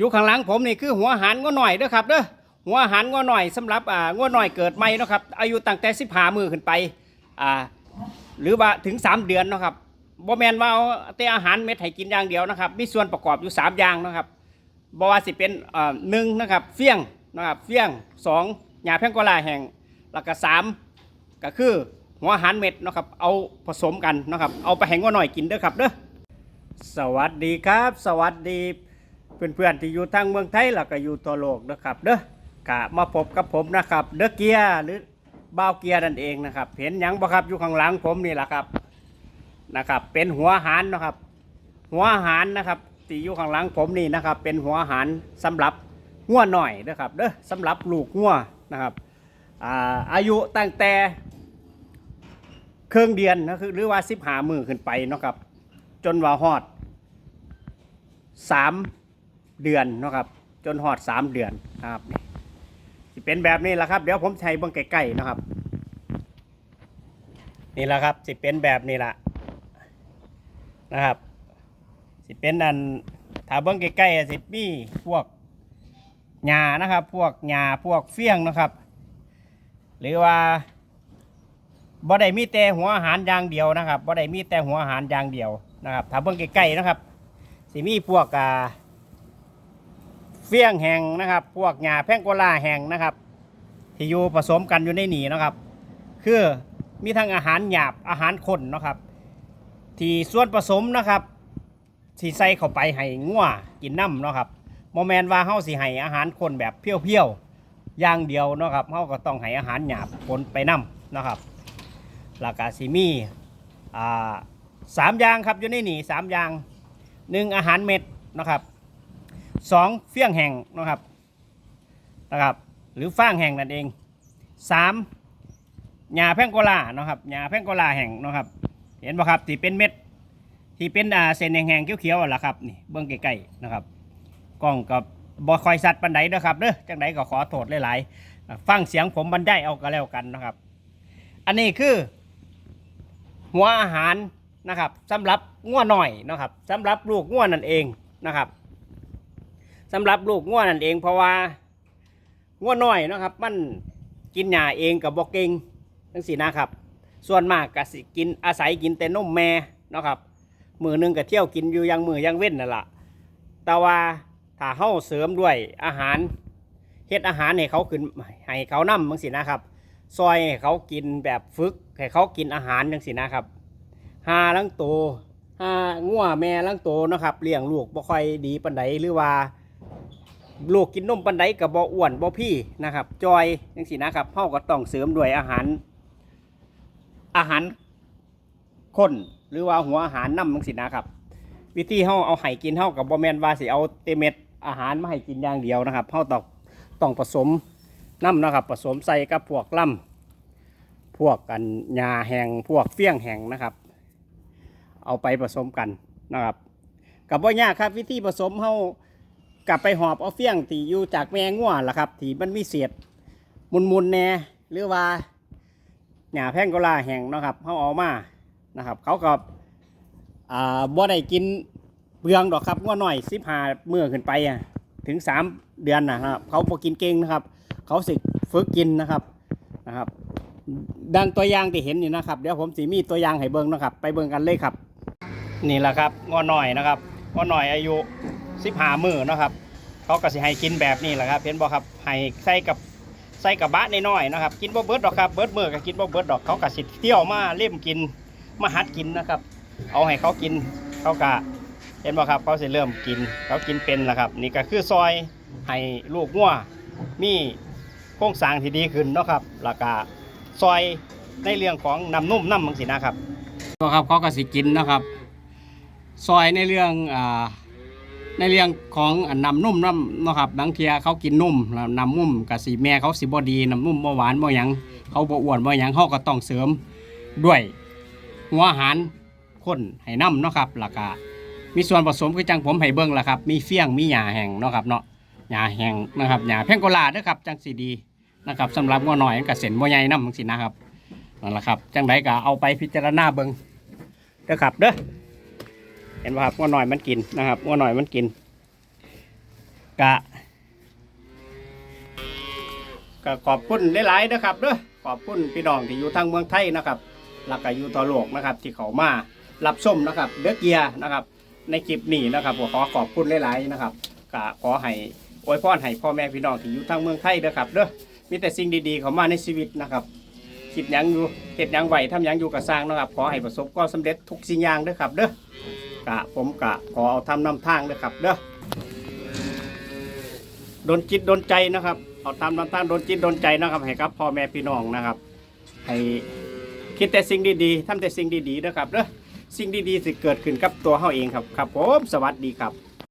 อยู่ข้างหลังผมนี่คือหัวหารงัวหน่อยเด้อครับเด้อหัวหารงัวหน่อยสำหรับอ่างัวหน่อยเกิดใหม่นะครับอายุตั้งแต่สิบห้ามือขึ้นไปอ่าหรือว่าถึง 3 เดือนนะครับบ่แมนว่าเอาแต่อาหารเม็ดให้กินอย่างเดียวนะครับ มีส่วนประกอบอยู่ 3 อย่างนะครับบ่ว่าสิเป็นอ่าหนึ่งนะครับเฟี้ยงนะครับเฟี้ยงสองหญ้าแพงโกลาแห้งแล้วก็สามก็คือหัวอาหารเม็ดนะครับเอาผสมกันนะครับเอาไปให้งัวหน่อยกินเด้อครับเด้อสวัสดีครับ สวัสดี เพื่อนๆที่อยู่ทางเมืองไทยแล้วก็อยู่ทั่วโลกนะครับ เด้อกะมาพบกับผมนะครับ เด้อเกียร์หรือบ่าวเกียร์นั่นเองนะครับ เห็นหยังบ่ครับอยู่ข้างหลังผมนี่แหละครับนะครับ เป็นหัวหารนะครับ หัวหารนะครับที่อยู่ข้างหลังผมนี่นะครับ เป็นหัวหารสำหรับงัวหน่อยนะครับเด้อสำหรับลูกงัวนะครับอ่าอายุตั้งแต่เครื่องเดือนนะคือหรือว่าสิบหามือขึ้นไปนะครับ จนว่าฮอดสาม เดือนเนาะครับ จนฮอดสามเดือนนะครับนี่สิเป็นแบบนี้แหละครับ เดี๋ยวผมใช้เบื้องใกล้ๆนะครับ นี่แหละครับสิเป็นแบบนี้ละนะครับ สิเป็นอันถ้าเบื้องใกล้ๆสิมีพวกหญ้านะครับ พวกหญ้าพวกเฟี้ยงนะครับ หรือว่าบ่ได้มีแต่หัวอาหารอย่างเดียวนะครับบ่ได้มีแต่หัวอาหารอย่างเดียวนะครับถ้าเบิ่งใกล้ๆนะครับสิมีพวกอ่า เฟี้ยงแห้งนะครับ พวกหญ้าแพงโกลาแห้งนะครับ ที่อยู่ผสมกันอยู่ในหนีนะครับ คือมีทั้งอาหารหยาบอาหารข้นนะครับ ที่ส่วนผสมนะครับที่ใส่เข้าไปให้งัวกินน้ำเนาะครับโมแมนว่าเฮาสิให้อาหารข้นแบบเพียวๆอย่างเดียวเนาะครับเฮาก็ต้องให้อาหารหยาบปนไปน้ำนะครับแล้วก็สิมีอ่าสามอย่างครับอยู่ในนี่สามอย่างหนึ่งอาหารเม็ดนะครับ สองเฟี้ยงแห้งนะครับนะครับ หรือฟางแห้งนั่นเองสามหญ้าแพงโกลานะครับหญ้าแพงโกลาแห้งนะครับ เห็นป่ะครับที่เป็นเม็ดที่เป็นอ่าเส้นแห้งๆเขียวๆล่ะครับนี่เบื้องใกล้ๆนะครับกล้องกับบอคอยสัตว์ปันไดเด้อครับเด้อจังไดก็ขอโทษหลายๆฟังเสียงผมบรรยายเอาก็แล้วกันนะครับ อันนี้คือ หัวอาหารนะครับสำหรับง่วหน่อยนะครับสำหรับลูกง่วนั่นเองนะครับ สำหรับลูกง่วนั่นเอง เพราะว่าง่วน้อยนะครับ มันกินหญ้าเองกับบอกเก่งทั้งสี่นะครับ ส่วนมากก็สิกินอาศัยกินแต่นมแม่นะครับมือหนึงก็เที่ยวกินอยู่ยังมือยังเว้นนั่นแหละแต่ว่าถ้าเฮาเสริมด้วยอาหารเฮ็ดอาหารให้เขาขึ้นให้เขานำบางสินะครับซอยให้เขากินแบบฝึกให้เขากินอาหารจังสินะครับหาลังโตหางัวแม่ลังโตนะครับเลี้ยงลูกบ่ค่อยดีปานใดหรือว่า ลูกกินนมปานใดกับบ่อ้วนบ่พี่นะครับ จอยจังสินะครับเฮาก็ต้องเสริมด้วยอาหาร อาหารข้นหรือว่าหัวอาหารน้ำจังสินะครับ วิธีเฮาเอาไห้กินเฮากับบ่แมนว่าสิเอาเตเม็ดอาหารมาให้กินอย่างเดียวนะครับเฮาต้องต้องผสมน้ำนะครับ ผสมใส่กับพวกล่ำพวกกันหญ้าแหงพวกเฟี้ยงแหงนะครับ เอาไปผสมกันนะครับกับว่ายากครับวิธีผสมเขา กลับไปหอบเอาเฟี้ยงที่อยู่จากแมงง่วล่ะครับที่มันมีเศษมุนๆแน่หรือว่าหญ้าแพงกลาแห้งเนาะครับเขาเอามานะครับ เขาก็อ่าบ่ได้กินเปลืองดอกครับง่วหน่อยสิบหาเมื่อขึ้นไปอะถึงสามเดือนนะครับ เขาพอกินเก่งนะครับ เขาสิฝึกกินนะครับนะครับ ดังตัวอย่างที่เห็นนี่นะครับ เดี๋ยวผมสีมีตัวอย่างให้เบิ่งนะครับ ไปเบิ่งกันเลยครับ นี่แหละครับงอหน่อยนะครับงอหน่อยอายุ สิบห้ามือนะครับ เขาก็สิให้กินแบบนี้แหละครับเห็นบ่ครับให้ใส่กับใส่กับบะน้อยๆนะครับ กินบ่เบิดดอกครับเบิดมือก็กินบ่เบิดดอกเขาก็สิเที่ยวมาเล่มกินมาหัดกินนะครับ เอาให้เขากินเขากะเห็นบ่ครับเขาสิเริ่มกินเขากินเป็นแล้วครับ นี่ก็คือซอยให้ลูกงัวมีโครงสร้างที่ดีขึ้นเนาะครับแล้วก็ซอยในเรื่องของน้ำนุ่มน้ำมังสินะครับก็ครับเขาก็สิกินนะครับ ซอยในเรื่องอ่า ในเรื่องของนำนุ่มน้ำเนาะครับบางเทียเขากินนุ่มแล้วนำนุ่มกับสีแม่เขาสิบ่ดีนำนุ่มบ่หวานบ่หยังเขาบ่อ้วนบ่หยังเขาก็ต้องเสริมด้วยหัวอาหารข้นให้น้ำเนาะครับแล้วก็มีส่วนผสมคือจังผมให้เบิ่งล่ะครับ มีเฟี้ยงมีหญ้าแห้งเนาะครับเนาะหญ้าแห้งนะครับหญ้าแพงโกลาเด้อครับจังสีดีนะครับสำหรับงัวหน่อยกับเส้นบ่ใหญ่นำจังซี่นะครับนั่นแหละครับจังไดก็เอาไปพิจารณาเบิ่งเด้อครับเด้อ เห็นบ่ครับงัวหน่อยมันกินนะครับงัวหน่อยมันกิน กะก็ขอบคุณหลายๆนะครับเด้อขอบคุณพี่น้องที่อยู่ทางเมืองไทยนะครับแล้วก็อยู่ต่อโลกนะครับ ที่เขามารับชมนะครับเด็กเกียนะครับ ในคลิปนี้นะครับผมขอขอบคุณหลายๆนะครับก็ขอให้อวยพรให้พ่อแม่พี่น้องที่อยู่ทางเมืองไทยเด้อครับเด้อมีแต่สิ่งดีๆเข้ามาในชีวิตนะครับคิดยังอยู่เฮ็ดยังไหวทำยังอยู่กับสร้างนะครับ ขอให้ประสบความสำเร็จทุกสิ่งอย่างเด้อครับเด้อ กะผมกะขอเอาทำนำทางเลยครับเด้อโดนจิตโดนใจนะครับ เอาทำนำทางโดนจิตโดนใจนะครับให้กับพ่อแม่พี่น้องนะครับ ให้คิดแต่สิ่งดีๆทำแต่สิ่งดีๆเด้อครับเด้อสิ่งดีๆสิเกิดขึ้นกับตัวเฮาเองครับครับผมสวัสดีครับ